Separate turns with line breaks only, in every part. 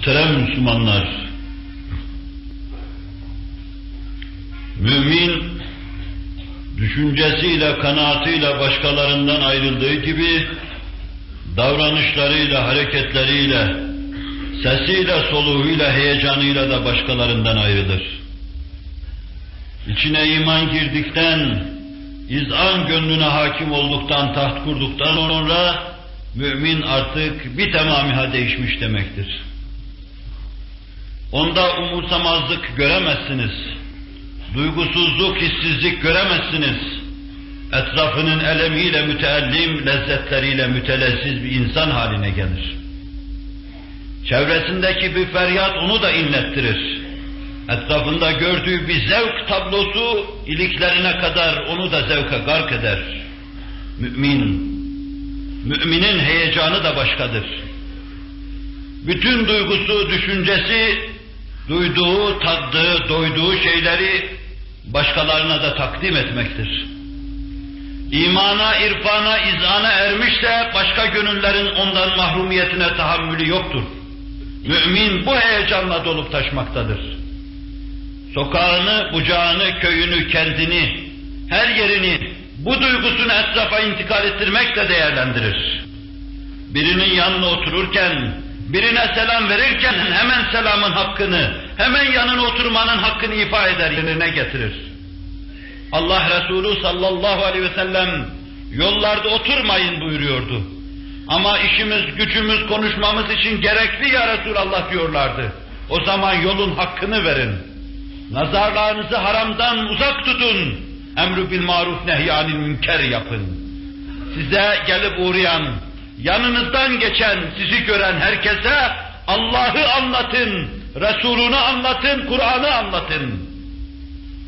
Muhterem Müslümanlar, mümin düşüncesiyle, kanaatıyla başkalarından ayrıldığı gibi davranışlarıyla, hareketleriyle, sesiyle, soluğuyla, heyecanıyla da başkalarından ayrılır. İçine iman girdikten, izan gönlüne hakim olduktan, taht kurduktan sonra mümin artık bir tamamiha değişmiş demektir. Onda umursamazlık göremezsiniz. Duygusuzluk, hissizlik göremezsiniz. Etrafının elemiyle müteellim, lezzetleriyle mütelezziz bir insan haline gelir. Çevresindeki bir feryat onu da inlettirir. Etrafında gördüğü bir zevk tablosu iliklerine kadar onu da zevke gark eder. Mümin, müminin heyecanı da başkadır. Bütün duygusu, düşüncesi, duyduğu, taddığı, doyduğu şeyleri başkalarına da takdim etmektir. İmana, irfana, izana ermişse başka gönüllerin ondan mahrumiyetine tahammülü yoktur. Mümin bu heyecanla dolup taşmaktadır. Sokağını, bucağını, köyünü, kendini, her yerini bu duygusunu etrafa intikal ettirmekle değerlendirir. Birinin yanına otururken, birine selam verirken hemen selamın hakkını, hemen yanına oturmanın hakkını ifa eder, yerine getirir. Allah Resulü sallallahu aleyhi ve sellem yollarda oturmayın buyuruyordu. Ama işimiz, gücümüz, konuşmamız için gerekli ya Resulallah diyorlardı. O zaman yolun hakkını verin. Nazarlarınızı haramdan uzak tutun. Emru bil maruf nehyanil münker yapın. Size gelip uğrayan, yanınızdan geçen, sizi gören herkese Allah'ı anlatın, Resulünü anlatın, Kur'an'ı anlatın.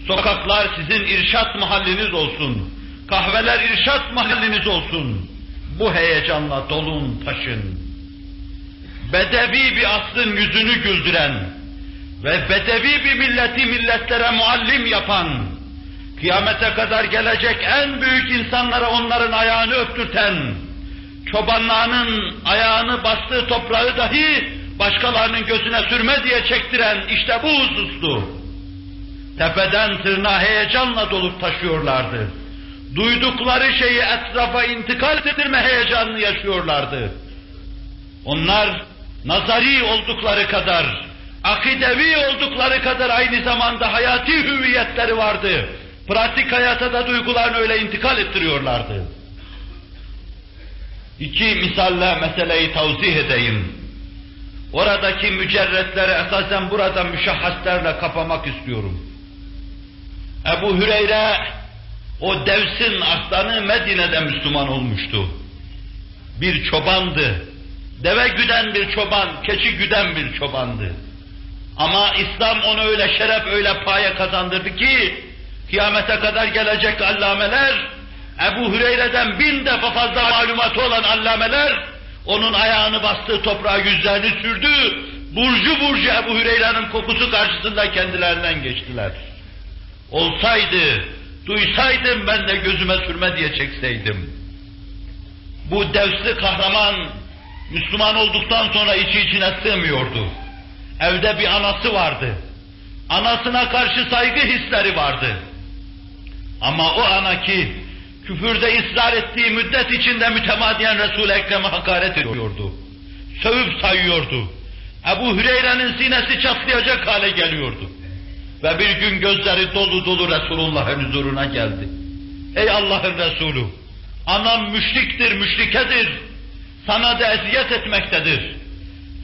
Sokaklar sizin irşat mahalliniz olsun. Kahveler irşat mahalliniz olsun. Bu heyecanla dolun, taşın. Bedevi bir asrın yüzünü güldüren ve bedevi bir milleti milletlere muallim yapan, kıyamete kadar gelecek en büyük insanlara onların ayağını öptürten, çobanlarının ayağını bastığı toprağı dahi başkalarının gözüne sürme diye çektiren işte bu husustu. Tepeden tırnağa heyecanla dolup taşıyorlardı. Duydukları şeyi etrafa intikal ettirme heyecanını yaşıyorlardı. Onlar nazari oldukları kadar, akidevi oldukları kadar aynı zamanda hayati hüviyetleri vardı. Pratik hayata da duygularını öyle intikal ettiriyorlardı. İki misalle meseleyi tavzih edeyim. Oradaki mücerretleri esasen burada müşahhaslerle kapamak istiyorum. Ebu Hüreyre o devsin aslanı Medine'de Müslüman olmuştu. Bir çobandı. Deve güden bir çoban, keçi güden bir çobandı. Ama İslam onu öyle şeref, öyle paye kazandırdı ki kıyamete kadar gelecek allameler Ebu Hüreyre'den bin defa fazla malumatı olan allameler onun ayağını bastığı toprağa yüzlerini sürdü. Burcu burcu Ebu Hüreyre'nin kokusu karşısında kendilerinden geçtiler. Olsaydı, duysaydım ben de gözüme sürme diye çekseydim. Bu devsli kahraman Müslüman olduktan sonra içi içine sığmıyordu. Evde bir anası vardı. Anasına karşı saygı hisleri vardı. Ama o ana ki küfürde ısrar ettiği müddet içinde mütemadiyen Resul-i Ekrem'e hakaret ediyordu. Sövüp sayıyordu. Ebu Hüreyre'nin sinesi çatlayacak hale geliyordu. Ve bir gün gözleri dolu dolu Resulullah'ın huzuruna geldi. Ey Allah'ın Resulü! Anam müşriktir, müşrikedir. Sana da eziyet etmektedir.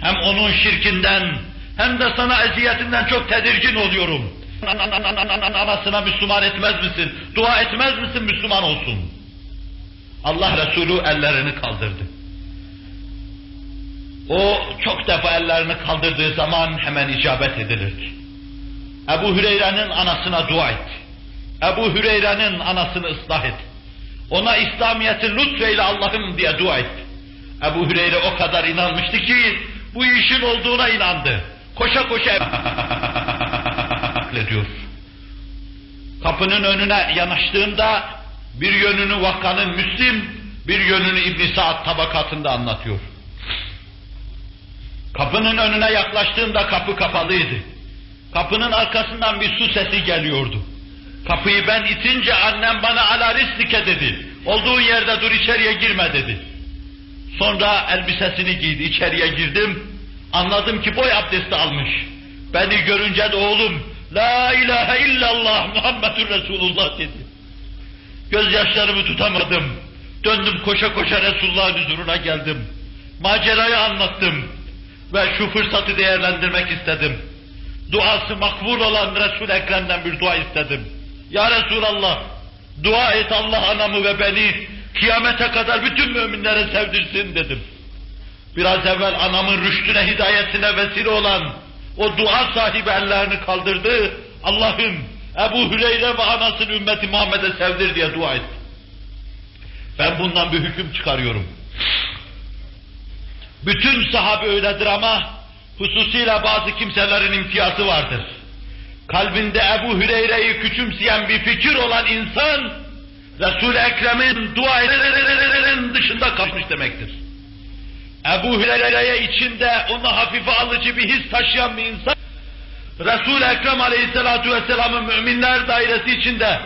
Hem onun şirkinden hem de sana eziyetinden çok tedirgin oluyorum. Anasına Müslüman etmez misin? Dua etmez misin Müslüman olsun? Allah Resulü ellerini kaldırdı. O çok defa ellerini kaldırdığı zaman hemen icabet edilirdi. Ebu Hüreyre'nin anasına dua et. Ebu Hüreyre'nin anasını ıslah et. Ona İslamiyet'i lütfeyle Allah'ım diye dua et. Ebu Hüreyre o kadar inanmıştı ki bu işin olduğuna inandı. Koşa koşa ediyor. Kapının önüne yanaştığında bir yönünü vakanın Müslim, bir yönünü İbn Saad tabakatında anlatıyor. Kapının önüne yaklaştığımda kapı kapalıydı. Kapının arkasından bir su sesi geliyordu. Kapıyı ben itince annem bana ala rislike dedi. Olduğun yerde dur içeriye girme dedi. Sonra elbisesini giydi, içeriye girdim. Anladım ki boy abdesti almış. Beni görünce de oğlum, La ilahe illallah Muhammedur Resulullah dedi. Gözyaşlarımı tutamadım. Döndüm koşa koşa Resulullah'ın huzuruna geldim. Macerayı anlattım. Ve şu fırsatı değerlendirmek istedim. Duası makbul olan Resul-i Ekrem'den bir dua istedim. Ya Resulallah, dua et Allah anamı ve beni kıyamete kadar bütün müminlere sevdirsin dedim. Biraz evvel anamın rüştüne, hidayetine vesile olan o dua sahibi ellerini kaldırdı. Allah'ım Ebu Hüreyre ve anasını ümmeti Muhammed'e sevdir diye dua etti. Ben bundan bir hüküm çıkarıyorum. Bütün sahabe öyledir ama hususuyla bazı kimselerin imtiyazı vardır. Kalbinde Ebu Hüreyre'yi küçümseyen bir fikir olan insan, Resul-i Ekrem'in dua dışında kalmış demektir. Ebu Hüreyre'ye içinde onu hafife alıcı bir his taşıyan bir insan, Resul-i Ekrem Aleyhisselatü Vesselam'ın müminler dairesi içinde,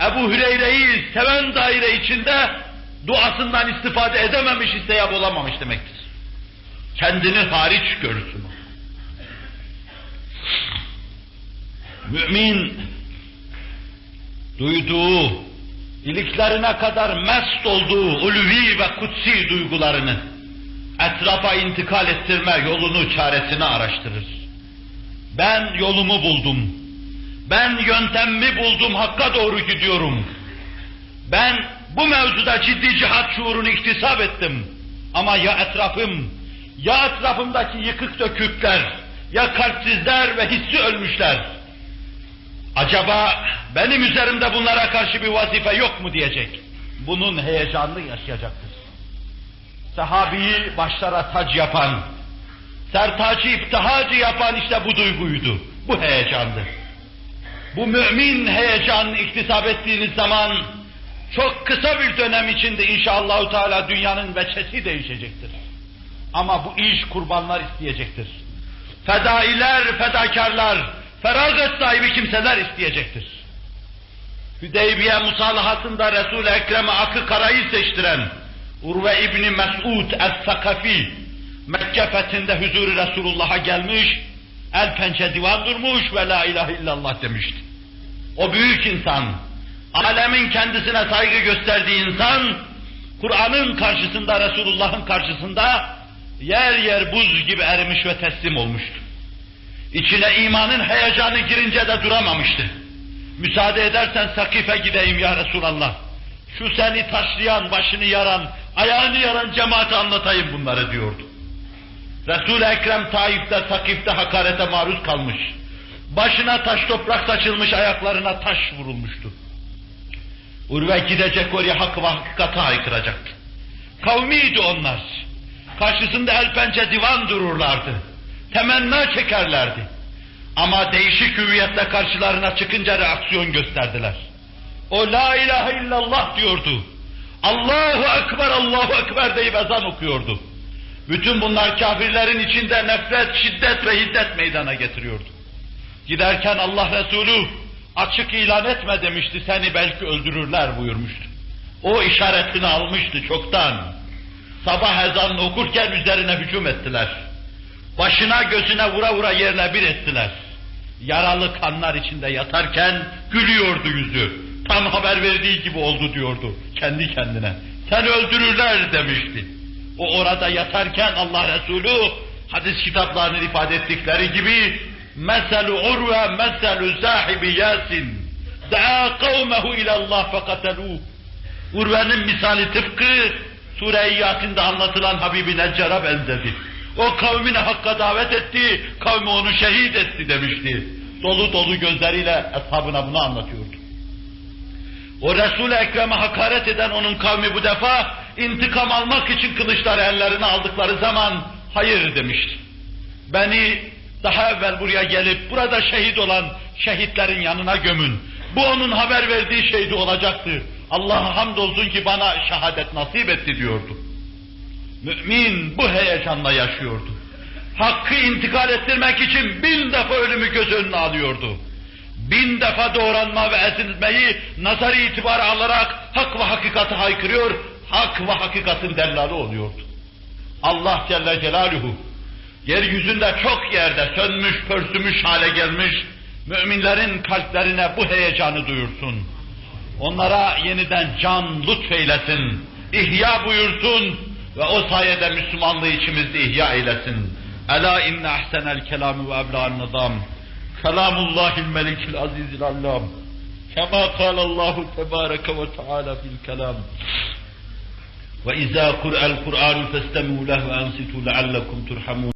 Ebu Hüreyre'yi seven daire içinde duasından istifade edememiş, isteyap olamamış demektir. Kendini hariç görürsün. Mümin duyduğu, iliklerine kadar mest olduğu ulvi ve kutsi duygularını etrafa intikal ettirme yolunu, çaresini araştırır. Ben yolumu buldum. Ben yöntemimi buldum, hakka doğru gidiyorum. Ben bu mevzuda ciddi cihat şuurunu iktisap ettim. Ama ya etrafım, ya etrafımdaki yıkık dökükler, ya kalpsizler ve hissi ölmüşler. Acaba benim üzerimde bunlara karşı bir vazife yok mu diyecek. Bunun heyecanını yaşayacaktır. Sahabiyi başlara tac yapan, sertacı iftihacı yapan işte bu duyguydu. Bu heyecandı. Bu mümin heyecanını iktisap ettiğiniz zaman çok kısa bir dönem içinde inşallah Teala dünyanın veçesi değişecektir. Ama bu iş kurbanlar isteyecektir. Fedailer, fedakarlar, feragat sahibi kimseler isteyecektir. Hüdeybiye musalahatında Resul-i Ekrem'e akı karayı seçtiren Urve İbni Mes'ud Es-Sakafi Mekke fethinde huzuru Resulullah'a gelmiş, el pençe divan durmuş ve la ilahe illallah demişti. O büyük insan, alemin kendisine saygı gösterdiği insan, Kur'an'ın karşısında, Resulullah'ın karşısında yer yer buz gibi erimiş ve teslim olmuştu. İçine imanın heyecanı girince de duramamıştı. Müsaade edersen Sakif'e gideyim ya Resulallah. Şu seni taşlayan, başını yaran, ayağını yaran cemaate anlatayım bunları diyordu. Resul-i Ekrem Taif'te, Sakif'te hakarete maruz kalmış. Başına taş toprak saçılmış, ayaklarına taş vurulmuştu. Urve gidecek oraya hak ve hakikati haykıracaktı. Kavmiydi onlar. Karşısında el pençe divan dururlardı. Temenna çekerlerdi. Ama değişik hüviyetle karşılarına çıkınca reaksiyon gösterdiler. O la ilahe illallah diyordu. Allahu Ekber, Allahu Ekber deyip ezan okuyordu. Bütün bunlar kafirlerin içinde nefret, şiddet ve hiddet meydana getiriyordu. Giderken Allah Resulü açık ilan etme demişti, seni belki öldürürler buyurmuştu. O işaretini almıştı çoktan. Sabah ezanını okurken üzerine hücum ettiler. Başına gözüne vura vura yerle bir ettiler. Yaralı kanlar içinde yatarken gülüyordu yüzü. Tam haber verdiği gibi oldu diyordu kendi kendine. Sen öldürürler demişti. O orada yatarken Allah Resulü hadis kitaplarının ifade ettikleri gibi meselu urve meselu sahibi yasin da'a kavmehu ilallah fekateluh Urve'nin misali tıpkı Sure-i Yasin'de anlatılan Habibi Neccar'a benzedi. O kavmine hakka davet etti, kavmi onu şehit etti demişti. Dolu dolu gözleriyle eshabına bunu anlatıyordu. O Resul-i Ekrem'e hakaret eden onun kavmi bu defa intikam almak için kılıçları ellerine aldıkları zaman hayır demişti. Beni daha evvel buraya gelip burada şehit olan şehitlerin yanına gömün. Bu onun haber verdiği şeydi olacaktı. Allah'a hamdolsun ki bana şehadet nasip etti diyordu. Mümin bu heyecanla yaşıyordu. hakkı intikal ettirmek için bin defa ölümü göz önüne alıyordu. Bin defa doğranma ve ezilmeyi nazar itibarı alarak hak ve hakikati haykırıyor, hak ve hakikatin dellalı oluyordu. Allah Celle Celaluhu yeryüzünde çok yerde sönmüş, pörsümüş hale gelmiş müminlerin kalplerine bu heyecanı duyursun. Onlara yeniden can lütfeylesin, ihya buyursun ve o sayede Müslümanlığı içimizde ihya eylesin. Ela inne ahsenel kelamü ve ebla'n nizam. كلام الله الملك العزيز العلام. كما قال الله تبارك وتعالى في الكلام. وإذا قرأ القرآن فاستمعوا له وأنصتوا لعلكم ترحمون.